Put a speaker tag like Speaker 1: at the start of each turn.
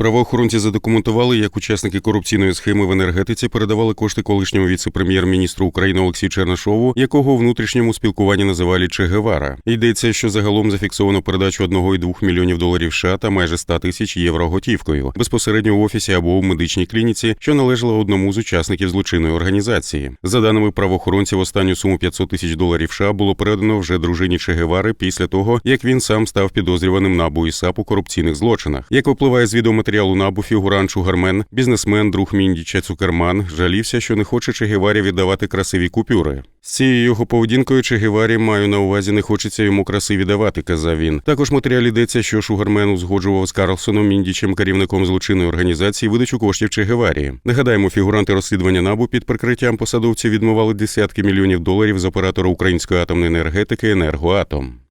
Speaker 1: Правоохоронці задокументували, як учасники корупційної схеми в енергетиці передавали кошти колишньому віце-прем'єр-міністру України Олексію Чернишову, якого у внутрішньому спілкуванні називали Че Гевара. Йдеться, що загалом зафіксовано передачу 1,2 мільйонів доларів США та майже 100 тисяч євро готівкою безпосередньо в офісі або в медичній клініці, що належала одному з учасників злочинної організації. За даними правоохоронців, останню суму 500 тисяч доларів США було передано вже дружині Че Гевари після того, як він сам став підозрюваним НАБУ і САП у корупційних злочинах. Як випливає з відеоматеріалу НАБУ, фігурант Шугармен, бізнесмен, друг Міндіча Цукерман, жалівся, що не хоче Че Геварі віддавати красиві купюри. З цією його поведінкою Че Геварі маю на увазі не хочеться йому краси віддавати, казав він. Також в матеріалі йдеться, що Шугармен узгоджував з Карлсоном Міндічем, керівником злочинної організації, видачу коштів Че Геварі. Нагадаємо, фігуранти розслідування НАБУ під прикриттям посадовців відмивали десятки мільйонів доларів з оператора української атомної енергетики Енергоатом.